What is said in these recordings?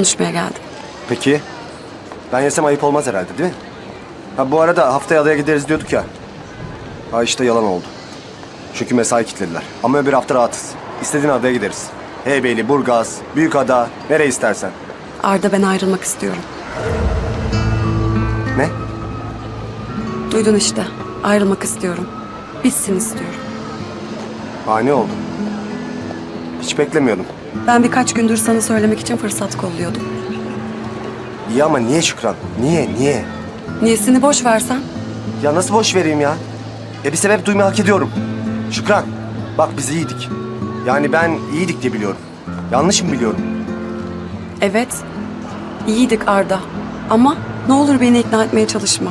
konuşmaya geldim. Peki. Ben yesem ayıp olmaz herhalde değil mi? Ha bu arada haftaya adaya gideriz diyorduk ya. Ha işte yalan oldu. Çünkü mesai kilitlediler. Ama öbür hafta rahatız. İstediğin adaya gideriz. Heybeli, Burgaz, Büyükada, nereye istersen. Arda ben ayrılmak istiyorum. Ne? Duydun işte. Ayrılmak istiyorum. Bitsin istiyorum. Ani oldu. Hiç beklemiyordum. Ben birkaç gündür sana söylemek için fırsat kolluyordum. İyi ama niye Şükran? Niye, niye? Niyesini boş versen. Ya nasıl boş vereyim ya? E bir sebep duymayı hak ediyorum. Şükran, bak biz iyiydik. Yani ben iyiydik diye biliyorum. Yanlış mı biliyorum? Evet. İyiydik Arda. Ama ne olur beni ikna etmeye çalışma.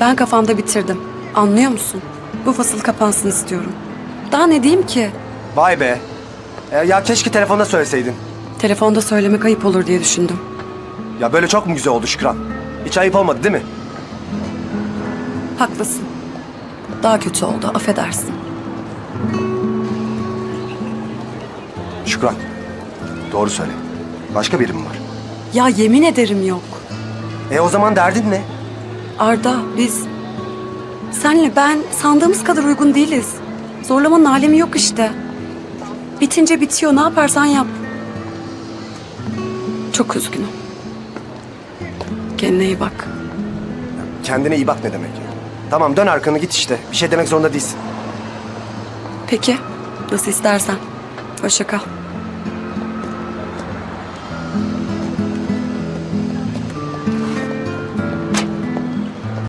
Ben kafamda bitirdim. Anlıyor musun? Bu fasıl kapansın istiyorum. Daha ne diyeyim ki? Vay be. E, ya keşke telefonda söyleseydin. Telefonda söylemek ayıp olur diye düşündüm. Ya böyle çok mu güzel oldu Şükran? Hiç ayıp olmadı değil mi? Haklısın. Daha kötü oldu, affedersin. Şükran, doğru söyle. Başka biri mi var? Ya yemin ederim yok. E o zaman derdin ne? Arda, biz... Senle ben sandığımız kadar uygun değiliz. Zorlamanın alemi yok işte. Bitince bitiyor, ne yaparsan yap. Çok üzgünüm. Kendine iyi bak. Kendine iyi bak ne demek ya? Tamam dön arkanı git işte. Bir şey demek zorunda değilsin. Peki, nasıl istersen. Hoşça kal.